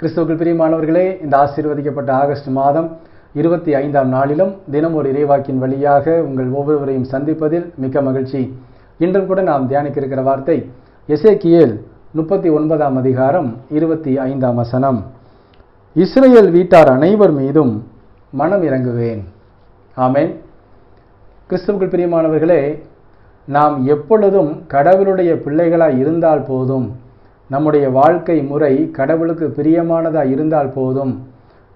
கிறிஸ்துவுக்குள் பிரியமானவர்களே இந்த ஆசீர்வதிக்கப்பட்ட ஆகஸ்ட் மாதம் இருபத்தி ஐந்தாம் நாளிலும் தினம் ஒரு இறைவாக்கின் வழியாக உங்கள் ஒவ்வொருவரையும் சந்திப்பதில் மிக்க மகிழ்ச்சி. இன்றும் கூட நாம் தியானிக்க இருக்கிற வார்த்தை எசேக்கியல் முப்பத்தி ஒன்பதாம் அதிகாரம் இருபத்தி ஐந்தாம் வசனம். இஸ்ரேல் வீட்டார் அனைவர் மீதும் மனம் இறங்குவேன். ஆமேன். கிறிஸ்துவுக்குள் பிரியமானவர்களே நாம் எப்பொழுதும் கடவுளுடைய பிள்ளைகளாய் இருந்தால் போதும். நம்முடைய வாழ்க்கை முறை கடவுளுக்கு பிரியமானதாக இருந்தால் போதும்.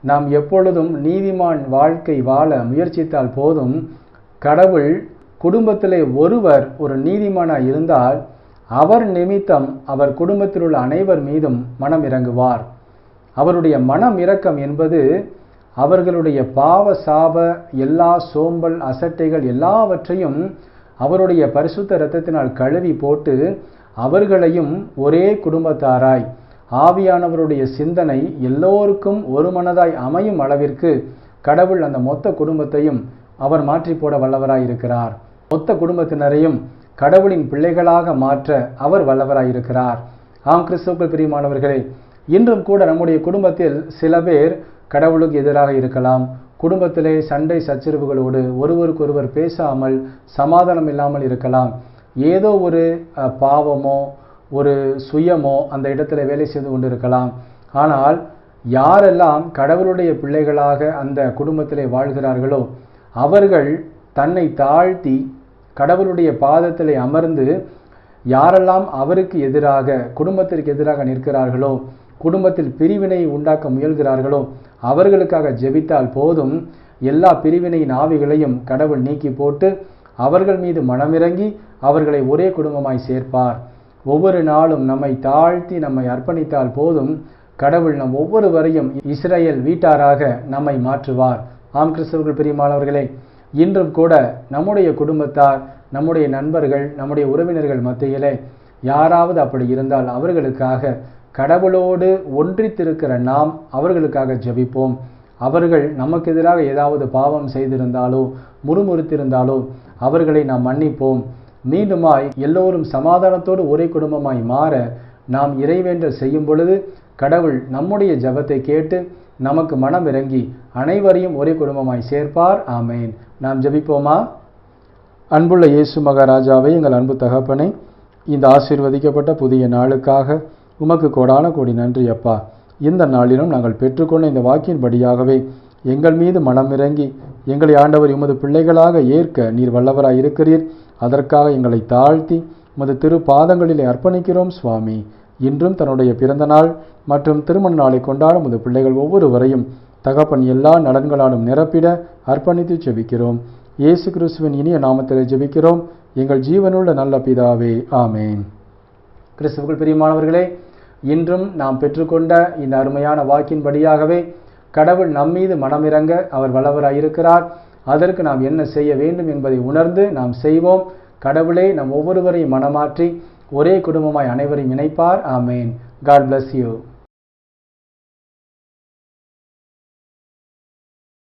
நாம் எப்பொழுதும் நீதிமான் வாழ்க்கை வாழ முயற்சித்தால் போதும். கடவுள் குடும்பத்திலே ஒருவர் ஒரு நீதிமானாக இருந்தால் அவர் நிமித்தம் அவர் குடும்பத்தில் உள்ள அனைவர் மீதும் மனம் இறங்குவார். அவருடைய மனம் இரக்கம் என்பது அவர்களுடைய பாவ சாப எல்லா சோம்பல் அசட்டைகள் எல்லாவற்றையும் அவருடைய பரிசுத்த இரத்தத்தினால் கழுவி போட்டு அவர்களையும் ஒரே குடும்பத்தாராய். ஆவியானவருடைய சிந்தனை எல்லோருக்கும் ஒரு மனதாய் அமையும் அளவிற்கு கடவுள் அந்த மொத்த குடும்பத்தையும் அவர் மாற்றி போட வல்லவராய் இருக்கிறார் மொத்த குடும்பத்தினரையும் கடவுளின் பிள்ளைகளாக மாற்ற அவர் வல்லவராய் இருக்கிறார் ஆம் கிறிஸ்துக்கள் பிரியமானவர்களே இன்றும் கூட நம்முடைய குடும்பத்தில் சில பேர் கடவுளுக்கு எதிராக இருக்கலாம். குடும்பத்திலே சண்டை சச்சரவுகளோடு ஒருவருக்கொருவர் பேசாமல் சமாதானம் இல்லாமல் இருக்கலாம். ஏதோ ஒரு பாவமோ ஒரு சுயமோ அந்த இடத்துல வேலை செய்து கொண்டிருக்கலாம். ஆனால் யாரெல்லாம் கடவுளுடைய பிள்ளைகளாக அந்த குடும்பத்திலே வாழ்கிறார்களோ அவர்கள் தன்னை தாழ்த்தி கடவுளுடைய பாதத்திலே அமர்ந்து யாரெல்லாம் அவருக்கு எதிராக குடும்பத்திற்கு எதிராக நிற்கிறார்களோ குடும்பத்தில் பிரிவினை உண்டாக்க முயல்கிறார்களோ அவர்களுக்காக ஜெபித்தால் போதும் எல்லா பிரிவினையின் ஆவிகளையும் கடவுள் நீக்கி போட்டு அவர்கள் மீது மனமிறங்கி அவர்களை ஒரே குடும்பமாய் சேர்ப்பார். ஒவ்வொரு நாளும் நம்மை தாழ்த்தி நம்மை அர்ப்பணித்தால் போதும். கடவுள் நம் ஒவ்வொருவரையும் இஸ்ரேல் வீட்டாராக நம்மை மாற்றுவார். ஆம் கிறிஸ்தவர்கள் பிரியமானவர்களே இன்றும் கூட நம்முடைய குடும்பத்தார் நம்முடைய நண்பர்கள் நம்முடைய உறவினர்கள் மத்தியிலே யாராவது அப்படி இருந்தால் அவர்களுக்காக கடவுளோடு ஒன்றித்திருக்கிற நாம் அவர்களுக்காக ஜெபிப்போம். அவர்கள் நமக்கு எதிராக ஏதாவது பாவம் செய்திருந்தாலோ முறுமுறுத்திருந்தாலோ அவர்களை நாம் மன்னிப்போம். மீண்டுமாய் எல்லோரும் சமாதானத்தோடு ஒரே குடும்பமாய் மாற நாம் இறைவேண்டல் செய்யும் பொழுது கடவுள் நம்முடைய ஜெபத்தை கேட்டு நமக்கு மனம் இறங்கி அனைவரையும் ஒரே குடும்பமாய் சேர்ப்பார். ஆமேன். நாம் ஜெபிப்போமா? அன்புள்ள இயேசு மகாராஜாவை எங்கள் அன்பு தகப்பனை இந்த ஆசீர்வதிக்கப்பட்ட புதிய நாளுக்காக உமக்கு கோடான கோடி நன்றி அப்பா. இந்த நாளிலும் நாங்கள் பெற்றுக்கொண்ட இந்த வாக்கின்படியாகவே எங்கள் மீது மனமிறங்கி எங்களை ஆண்டவர் உமது பிள்ளைகளாக ஏற்க நீர் வல்லவராய் இருக்கிறீர். அதற்காக எங்களை தாழ்த்தி உமது திரு பாதங்களிலே அர்ப்பணிக்கிறோம் சுவாமி. இன்றும் தன்னுடைய பிறந்த நாள் மற்றும் திருமண நாளை கொண்டாடும் உமது பிள்ளைகள் ஒவ்வொருவரையும் தகப்பன் எல்லா நலன்களாலும் நிரப்பிட அர்ப்பணித்து ஜெபிக்கிறோம். இயேசு கிறிஸ்துவின் இனிய நாமத்திலே ஜெபிக்கிறோம். எங்கள் ஜீவனுள்ள நல்ல பிதாவே ஆமேன். கிறிஸ்துவுக்குள் பிரியமானவர்களே இன்றும் நாம் பெற்றுக்கொண்ட இந்த அருமையான வாக்கின்படியாகவே கடவுள் நம்மீது மனமிறங்க அவர் வல்லவராயிருக்கிறார் அதற்கு நாம் என்ன செய்ய வேண்டும் என்பதை உணர்ந்து நாம் செய்வோம். கடவுளே நம் ஒவ்வொருவரையும் மனமாற்றி ஒரே குடும்பமாய் அனைவரையும் இணைப்பார். ஆமேன். God bless you